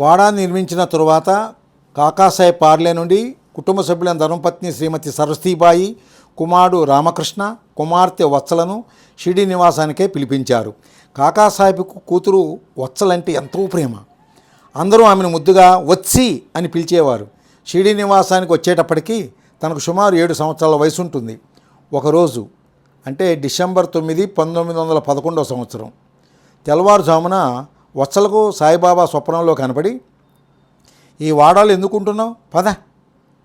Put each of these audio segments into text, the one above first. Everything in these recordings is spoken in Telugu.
వాడా నిర్మించిన తరువాత కాకాసాయి పార్లే నుండి కుటుంబ సభ్యులైన ధర్మపత్ని శ్రీమతి సరస్వతీబాయి కుమారుడు రామకృష్ణ కుమార్తె వత్సలను షిడి నివాసానికే పిలిపించారు. కాకాసాహెబ్కు కూతురు వత్సలంటే ఎంతో ప్రేమ. అందరూ ఆమెను ముద్దుగా వచ్చి అని పిలిచేవారు. షిడి నివాసానికి వచ్చేటప్పటికి తనకు సుమారు ఏడు సంవత్సరాల వయసు ఉంటుంది ఒకరోజు అంటే డిసెంబర్ తొమ్మిది పంతొమ్మిది వందల పదకొండవ సంవత్సరం తెల్లవారుజామున వత్సలకు సాయిబాబా స్వప్నంలో కనపడి ఈ వాడాలు ఎందుకుంటున్నావు? పద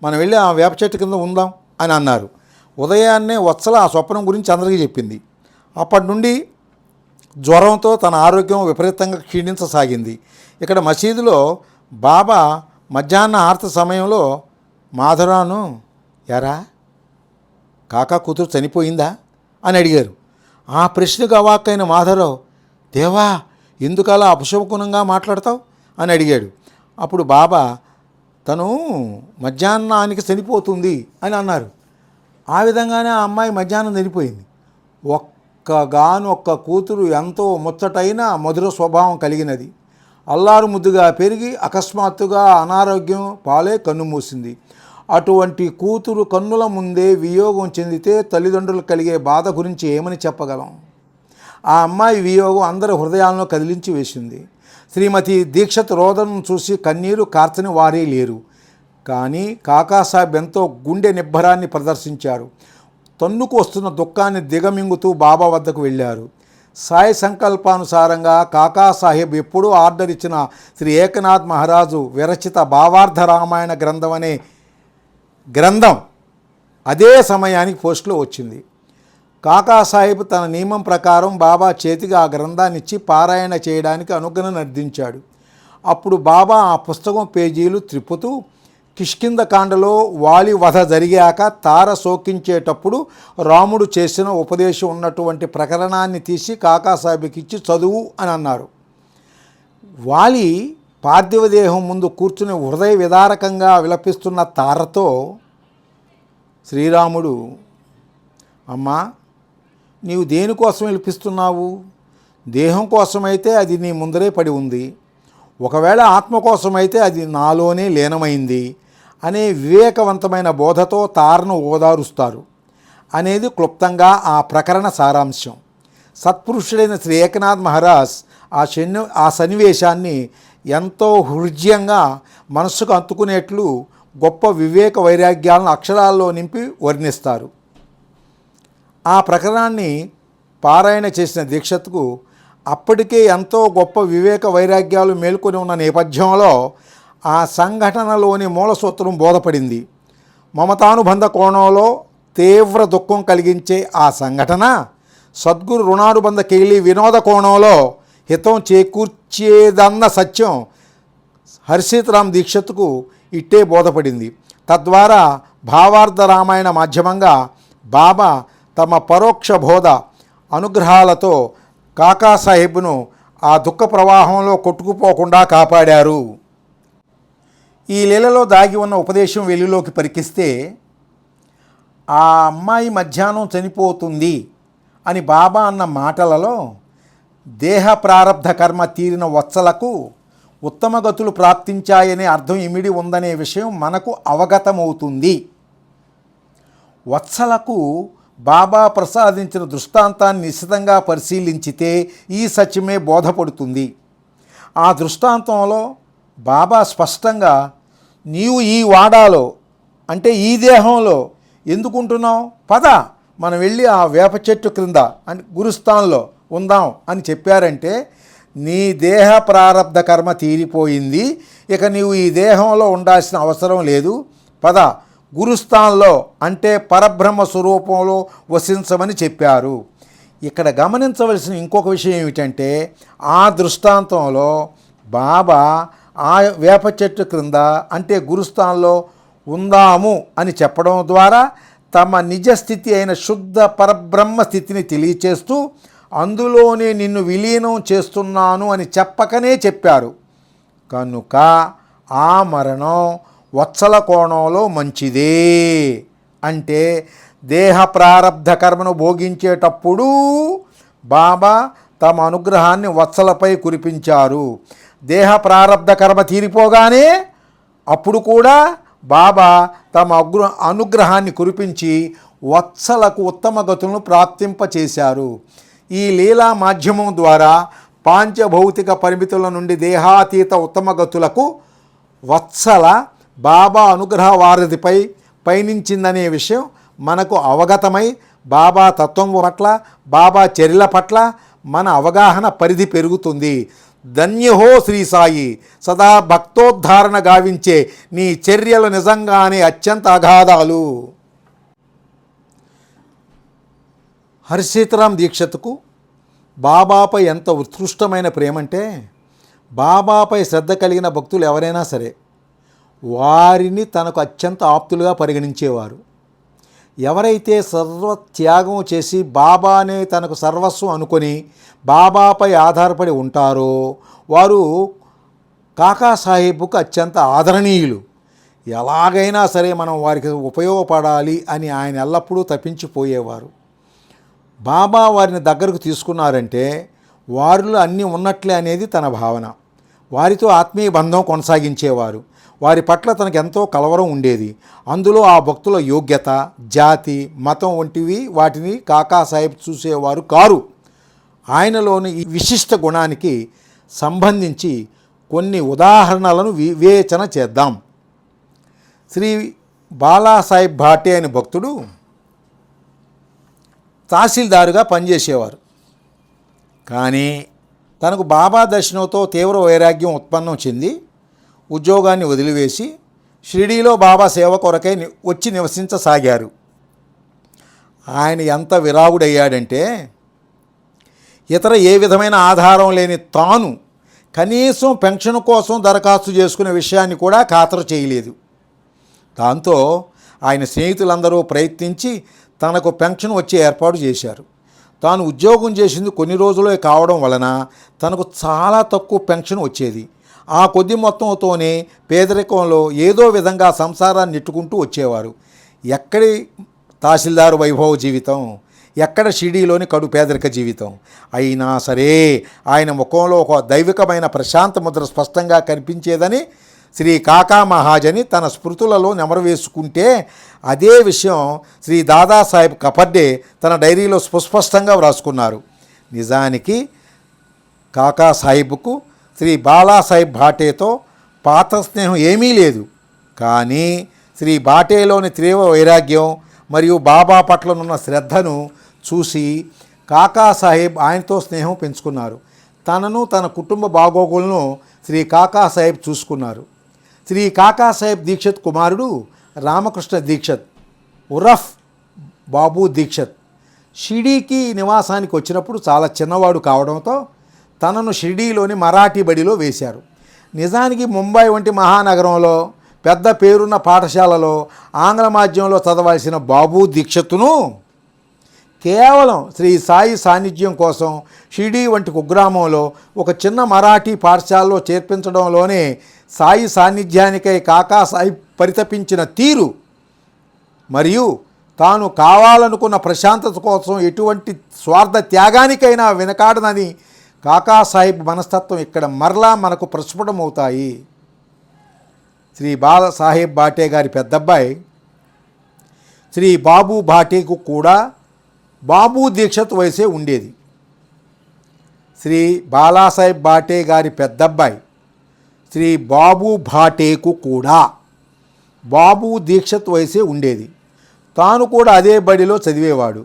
మనం వెళ్ళి ఆ వేప చెట్టు కింద ఉందాం అని అన్నారు. ఉదయాన్నే వత్సల ఆ స్వప్నం గురించి అందరికీ చెప్పింది. అప్పటి నుండి జ్వరంతో తన ఆరోగ్యం విపరీతంగా క్షీణించసాగింది. ఇక్కడ మసీదులో బాబా మధ్యాహ్న ఆర్త సమయంలో మాధురాను ఎరా కాకా కూతురు చనిపోయిందా? అని అడిగారు. ఆ ప్రశ్నకు అవాక్కైన మాధవరావు దేవా ఎందుకలా అపశకునంగా మాట్లాడతావు? అని అడిగాడు. అప్పుడు బాబా తను మధ్యాహ్నానికి చనిపోతుంది అని అన్నారు. ఆ విధంగానే ఆ అమ్మాయి మధ్యాహ్నం చనిపోయింది. ఒక్కగాను ఒక్క కూతురు ఎంతో ముచ్చటైన మధుర స్వభావం కలిగినది. అల్లారు ముద్దుగా పెరిగి అకస్మాత్తుగా అనారోగ్యం పాలే కన్ను మూసింది. అటువంటి కూతురు కన్నుల ముందే వియోగం చెందితే తల్లిదండ్రులు కలిగే బాధ గురించి ఏమని చెప్పగలం? ఆ అమ్మాయి వియోగం అందరి హృదయాలను కదిలించి వేసింది. శ్రీమతి దీక్షత్ రోదనం చూసి కన్నీరు కార్చని వారే లేరు. కానీ కాకాసాహెబ్ ఎంతో గుండె నిబ్బరాన్ని ప్రదర్శించారు. తన్నుకు వస్తున్న దుఃఖాన్ని దిగమింగుతూ బాబా వద్దకు వెళ్ళారు. సాయి సంకల్పానుసారంగా కాకాసాహెబ్ ఎప్పుడూ ఆర్డర్ ఇచ్చిన శ్రీ ఏకనాథ్ మహారాజు విరచిత భావార్థ రామాయణ గ్రంథం అనే గ్రంథం అదే సమయానికి పోస్టులో వచ్చింది. కాకాసాహెబ్ తన నియమం ప్రకారం బాబా చేతికి ఆ గ్రంథాన్ని ఇచ్చి పారాయణ చేయడానికి అనుగ్రహం నిర్దించాడు అప్పుడు బాబా ఆ పుస్తకం పేజీలు త్రిప్పుతూ కిష్కింద కాండలో వాలి వధ జరిగాక తార శోకించేటప్పుడు రాముడు చేసిన ఉపదేశం ఉన్నటువంటి ప్రకరణాన్ని తీసి కాకాసాహెబ్కి ఇచ్చి చదువు అని అన్నారు. వాలి పార్థివదేహం ముందు కూర్చుని హృదయ విదారకంగా విలపిస్తున్న తారతో శ్రీరాముడు అమ్మా నీవు దేనికోసం విలిపిస్తున్నావు దేహం కోసమైతే అది నీ ముందరే పడి ఉంది. ఒకవేళ ఆత్మ కోసమైతే అది నాలోనే లీనమైంది అనే వివేకవంతమైన బోధతో తారను ఓదారుస్తారు అనేది క్లుప్తంగా ఆ ప్రకరణ సారాంశం. సత్పురుషుడైన శ్రీ ఏకనాథ్ మహారాజ్ ఆ శని ఆ సన్నివేశాన్ని ఎంతో హృద్యంగా మనస్సుకు అంతుకునేట్లు గొప్ప వివేక వైరాగ్యాలను అక్షరాల్లో నింపి వర్ణిస్తారు. ఆ ప్రకరణాన్ని పారాయణ చేసిన దీక్షత్కు అప్పటికే ఎంతో గొప్ప వివేక వైరాగ్యాలు మేల్కొని ఉన్న నేపథ్యంలో ఆ సంఘటనలోని మూలసూత్రం బోధపడింది. మమతానుబంధ కోణంలో తీవ్ర దుఃఖం కలిగించే ఆ సంఘటన సద్గురు రుణానుబంధ కేలి వినోద కోణంలో హితం చేకూర్చేదన్న సత్యం హర్షితరామ్ దీక్షత్కు ఇట్టే బోధపడింది. తద్వారా భావార్థ రామాయణ మాధ్యమంగా బాబా తమ పరోక్ష బోధ అనుగ్రహాలతో కాకాసాహెబ్ను ఆ దుఃఖ ప్రవాహంలో కొట్టుకుపోకుండా కాపాడారు. ఈ లీలలో దాగి ఉన్న ఉపదేశం వెలుగులోకి పరికిస్తే ఆ అమ్మాయి మధ్యాహ్నం చనిపోతుంది అని బాబా అన్న మాటలలో దేహ ప్రారంధ కర్మ తీరిన వత్సలకు ఉత్తమ గతులు ప్రాప్తించాయనే అర్థం ఇమిడి ఉందనే విషయం మనకు అవగతమవుతుంది. వత్సలకు బాబా ప్రసాదించిన దృష్టాంతాన్ని నిశ్చితంగా పరిశీలించితే ఈ సత్యమే బోధపడుతుంది. ఆ దృష్టాంతంలో బాబా స్పష్టంగా నీవు ఈ వాడాలో అంటే ఈ దేహంలో ఎందుకుంటున్నావు? పద మనం వెళ్ళి ఆ వేప చెట్టు క్రింద అని గురుస్థాన్లో ఉందాం అని చెప్పారంటే నీ దేహ ప్రారంధ కర్మ తీరిపోయింది. ఇక నీవు ఈ దేహంలో ఉండాల్సిన అవసరం లేదు. పద గురుస్థాన్లో అంటే పరబ్రహ్మ స్వరూపంలో వసించమని చెప్పారు. ఇక్కడ గమనించవలసిన ఇంకొక విషయం ఏమిటంటే ఆ దృష్టాంతంలో బాబా ఆ వేప చెట్టు క్రింద అంటే గురుస్థాన్లో ఉందాము అని చెప్పడం ద్వారా తమ నిజ స్థితి అయిన శుద్ధ పరబ్రహ్మ స్థితిని తెలియచేస్తూ అందులోనే నిన్ను విలీనం చేస్తున్నాను అని చెప్పకనే చెప్పారు. కనుక ఆ మరణం వత్సల కోణంలో మంచిదే అంటే దేహ ప్రారబ్ధ కర్మను భోగించేటప్పుడు బాబా తమ అనుగ్రహాన్ని వత్సలపై కురిపించారు. దేహ ప్రారంధ కర్మ తీరిపోగానే అప్పుడు కూడా బాబా తమ అగ్ర అనుగ్రహాన్ని కురిపించి వత్సలకు ఉత్తమ గతులను ప్రాప్తింపచేశారు. ఈ లీలా మాధ్యమం ద్వారా పాంచభౌతిక పరిమితుల నుండి దేహాతీత ఉత్తమ గతులకు వత్సల బాబా అనుగ్రహ వారధిపై పయనించిందనే విషయం మనకు అవగతమై బాబా తత్వం పట్ల బాబా చర్యల పట్ల మన అవగాహన పరిధి పెరుగుతుంది. ధన్యహో శ్రీ సాయి. సదా భక్తోద్ధారణ గావించే నీ చర్యలు నిజంగానే అత్యంత అగాధాలు. హర్షితరాం దీక్షత్కు బాబాపై ఎంత ఉత్కృష్టమైన ప్రేమంటే బాబాపై శ్రద్ధ కలిగిన భక్తులు ఎవరైనా సరే వారిని తనకు అత్యంత ఆప్తులుగా పరిగణించేవారు. ఎవరైతే సర్వత్యాగం చేసి బాబానే తనకు సర్వస్వం అనుకొని బాబాపై ఆధారపడి ఉంటారో వారు కాకాసాహెబ్కు అత్యంత ఆదరణీయులు. ఎలాగైనా సరే మనం వారికి ఉపయోగపడాలి అని ఆయన ఎల్లప్పుడూ తప్పించిపోయేవారు బాబా వారిని దగ్గరకు తీసుకున్నారంటే వారిలో అన్నీ ఉన్నట్లే అనేది తన భావన. వారితో ఆత్మీయ బంధం కొనసాగించేవారు. వారి పట్ల తనకు ఎంతో కలవరం ఉండేది. అందులో ఆ భక్తుల యోగ్యత జాతి మతం వంటివి వాటిని కాకాసాహెబ్ చూసేవారు కారు. ఆయనలోని ఈ విశిష్ట గుణానికి సంబంధించి కొన్ని ఉదాహరణలను వివేచన చేద్దాం. శ్రీ బాలాసాహెబ్ భాటే అనే భక్తుడు తహసీల్దారుగా పనిచేసేవారు. కానీ తనకు బాబా దర్శనంతో తీవ్ర వైరాగ్యం ఉత్పన్నం చెంది ఉద్యోగాన్ని వదిలివేసి షిరిడీలో బాబా సేవ కొరకై ని- వచ్చి నివసించసాగారు. ఆయన ఎంత విరాగుడయ్యాడంటే ఇతర ఏ విధమైన ఆధారం లేని తాను కనీసం పెన్షన్ కోసం దరఖాస్తు చేసుకునే విషయాన్ని కూడా ఖాతరు చేయలేదు. దాంతో ఆయన స్నేహితులందరూ ప్రయత్నించి తనకు పెన్షన్ వచ్చే ఏర్పాటు చేశారు. తాను ఉద్యోగం చేసింది కొన్ని రోజులే కావడం వలన తనకు చాలా తక్కువ పెన్షన్ వచ్చేది. ఆ కొద్ది మొత్తంతోనే పేదరికంలో ఏదో విధంగా సంసారాన్ని నెట్టుకుంటూ వచ్చేవారు. ఎక్కడి తహసీల్దారు వైభవ జీవితం? ఎక్కడ షిడీలోని కడు పేదరిక జీవితం? అయినా సరే ఆయన ముఖంలో ఒక దైవికమైన ప్రశాంత ముద్ర స్పష్టంగా కనిపించేదని శ్రీ కాకా మహాజని తన స్మృతులలో నెమరు వేసుకుంటే అదే విషయం శ్రీ దాదాసాహెబ్ కపర్డే తన డైరీలో సుస్పష్టంగా వ్రాసుకున్నారు. నిజానికి కాకా సాహిబ్కు శ్రీ బాలాసాహెబ్ భాటేతో పాత స్నేహం ఏమీ లేదు. కానీ శ్రీ బాటేలోని తీవ్ర వైరాగ్యం మరియు బాబా పట్లనున్న శ్రద్ధను చూసి కాకా సాహెబ్ ఆయనతో స్నేహం పెంచుకున్నారు. తనను తన కుటుంబ బాగోగులను శ్రీ కాకా సాహెబ్ చూసుకున్నారు. శ్రీ కాకాసాహెబ్ దీక్షిత్ దీక్షత్ కుమారుడు రామకృష్ణ దీక్షత్ ఉరఫ్ బాబు దీక్షత్. షిడీకి నివాసానికి వచ్చినప్పుడు చాలా చిన్నవాడు కావడంతో తనను షిర్డీలోని మరాఠీ బడిలో వేశారు. నిజానికి ముంబై వంటి మహానగరంలో పెద్ద పేరున్న పాఠశాలలో ఆంగ్ల మాధ్యమంలో చదవాల్సిన బాబు దీక్షత్తును కేవలం శ్రీ సాయి సాన్నిధ్యం కోసం షిర్డీ వంటి కుగ్రామంలో ఒక చిన్న మరాఠీ పాఠశాలలో చేర్పించడంలోనే సాయి సాన్నిధ్యానికై కాకా సాయి పరితపించిన తీరు మరియు తాను కావాలనుకున్న ప్రశాంతత కోసం ఎటువంటి స్వార్థ త్యాగానికైనా వెనకాడనని కాకాసాహెబ్ మనస్తత్వం ఇక్కడ మరలా మనకు ప్రస్ఫుటమవుతాయి. శ్రీ బాలసాహెబ్ బాటే గారి పెద్దబ్బాయి. శ్రీ బాబు భాటేకు కూడా బాబు దీక్షత్ వయసే ఉండేది. శ్రీ బాలాసాహెబ్ బాటే గారి పెద్దబ్బాయి. శ్రీ బాబు భాటేకు కూడా బాబు దీక్షత్ వయసే ఉండేది. తాను కూడా అదే బడిలో చదివేవాడు.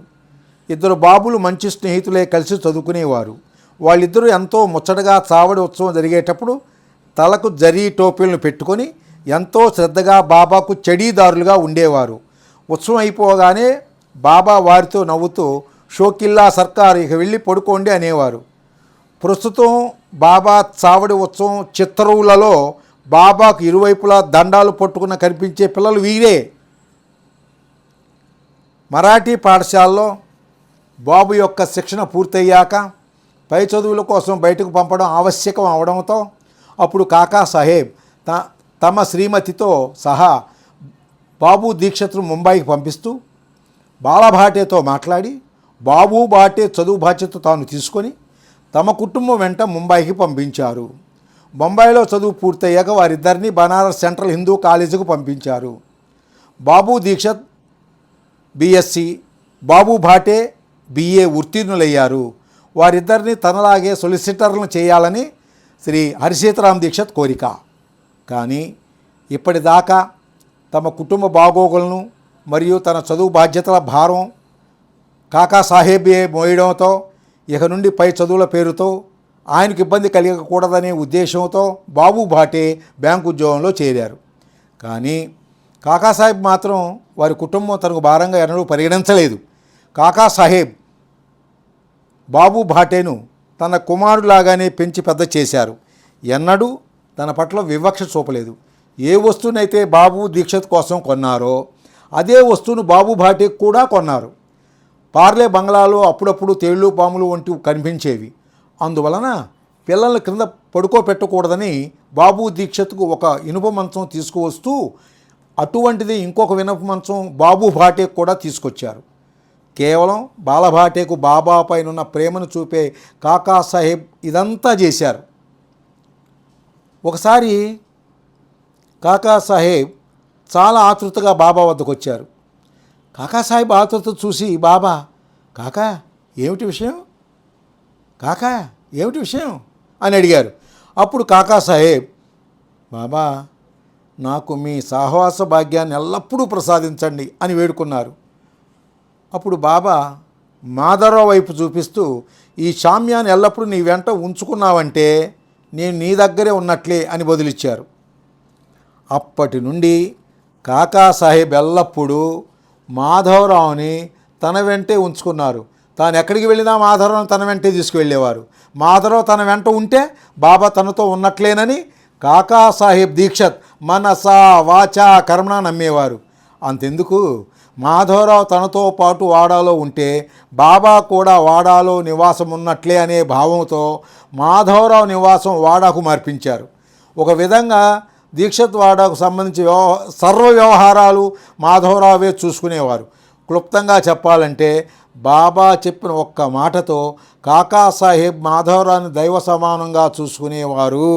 ఇద్దరు బాబులు మంచి స్నేహితులే కలిసి చదువుకునేవారు. వాళ్ళిద్దరూ ఎంతో ముచ్చటగా చావడి ఉత్సవం జరిగేటప్పుడు తలకు జరీ టోపీలను పెట్టుకొని ఎంతో శ్రద్ధగా బాబాకు చెడీదారులుగా ఉండేవారు. ఉత్సవం అయిపోగానే బాబా వారితో నవ్వుతూ షోకిల్లా సర్కార్ ఇక వెళ్ళి పడుకోండి అనేవారు. ప్రస్తుతం బాబా చావడి ఉత్సవం చిత్తరువులలో బాబాకు ఇరువైపులా దండాలు పట్టుకున్న కనిపించే పిల్లలు వీరే. మరాఠీ పాఠశాలలో బాబు యొక్క శిక్షణ పూర్తయ్యాక పై చదువుల కోసం బయటకు పంపడం ఆవశ్యకం అవడంతో అప్పుడు కాకా సాహెబ్ త తమ శ్రీమతితో సహా బాబు దీక్షత్ను ముంబైకి పంపిస్తూ బాలభాటేతో మాట్లాడి బాబు బాటే చదువు బాధ్యత తాను తీసుకొని తమ కుటుంబం వెంట ముంబైకి పంపించారు. బొంబాయిలో చదువు పూర్తయ్యాక వారిద్దరిని బనారస్ సెంట్రల్ హిందూ కాలేజీకి పంపించారు. బాబు దీక్షత్ బిఎస్సి బాబు భాటే బిఏ ఉత్తీర్ణులయ్యారు. వారిద్దరిని తనలాగే సొలిసిటర్లను చేయాలని శ్రీ హరిసీతరాం దీక్షత్ కోరిక. కానీ ఇప్పటిదాకా తమ కుటుంబ బాగోగులను మరియు తన చదువు బాధ్యతల భారం కాకా సాహేబే మోయడంతో ఇక నుండి పై చదువుల పేరుతో ఆయనకు ఇబ్బంది కలిగకూడదనే ఉద్దేశంతో బాబు భాటే బ్యాంకు ఉద్యోగంలో చేరారు. కానీ కాకాసాహెబ్ మాత్రం వారి కుటుంబం తనకు భారంగా ఎన్నడూ పరిగణించలేదు. కాకాసాహెబ్ బాబు భాటేను తన కుమారులాగానే పెంచి పెద్ద చేశారు. ఎన్నడూ తన పట్ల వివక్ష చూపలేదు. ఏ వస్తువునైతే బాబు దీక్షత్ కోసం కొన్నారో అదే వస్తువును బాబు భాటే కూడా కొన్నారు. పార్లే బంగ్లాలో అప్పుడప్పుడు తేళ్ళు పాములు వంటివి కనిపించేవి. అందువలన పిల్లల క్రింద పడుకోపెట్టకూడదని బాబు దీక్షత్కు ఒక ఇనుప మంచం తీసుకువస్తూ అటువంటిది ఇంకొక వినప మంచం బాబు భాటే కూడా తీసుకొచ్చారు. కేవలం బాలభాటేకు బాబా పైనున్న ప్రేమను చూపే కాకా సాహెబ్ ఇదంతా చేశారు. ఒకసారి కాకా సాహెబ్ చాలా ఆతృతగా బాబా వద్దకు వచ్చారు. కాకాసాహెబ్ ఆతృత చూసి బాబా కాకా ఏమిటి విషయం? కాకా ఏమిటి విషయం? అని అడిగారు. అప్పుడు కాకాసాహెబ్ బాబా నాకు మీ సహవాస భాగ్యాన్ని ఎల్లప్పుడూ ప్రసాదించండి అని వేడుకున్నారు. అప్పుడు బాబా మాధవరావు వైపు చూపిస్తూ ఈ సామ్యాన్ని ఎల్లప్పుడూ నీ వెంట ఉంచుకున్నావంటే నేను నీ దగ్గరే ఉన్నట్లే అని బదులిచ్చారు. అప్పటి నుండి కాకాసాహెబ్ ఎల్లప్పుడూ మాధవరావుని తన వెంటే ఉంచుకున్నారు. తాను ఎక్కడికి వెళ్ళినా మాధవరావు తన వెంటే తీసుకువెళ్ళేవారు. మాధవరావు తన వెంట ఉంటే బాబా తనతో ఉన్నట్లేనని కాకాసాహెబ్ దీక్షత్ మనసా వాచా కర్మణ నమ్మేవారు. అంతెందుకు? మాధవరావు తనతో పాటు వాడాలో ఉంటే బాబా కూడా వాడాలో నివాసం ఉన్నట్లే అనే భావంతో మాధవరావు నివాసం వాడాకు మార్పించారు. ఒక విధంగా దీక్షత్ వాడాకు సంబంధించి సర్వ వ్యవహారాలు మాధవరావే చూసుకునేవారు. క్లుప్తంగా చెప్పాలంటే బాబా చెప్పిన ఒక్క మాటతో కాకాసాహెబ్ మాధవరావుని దైవ సమానంగా చూసుకునేవారు.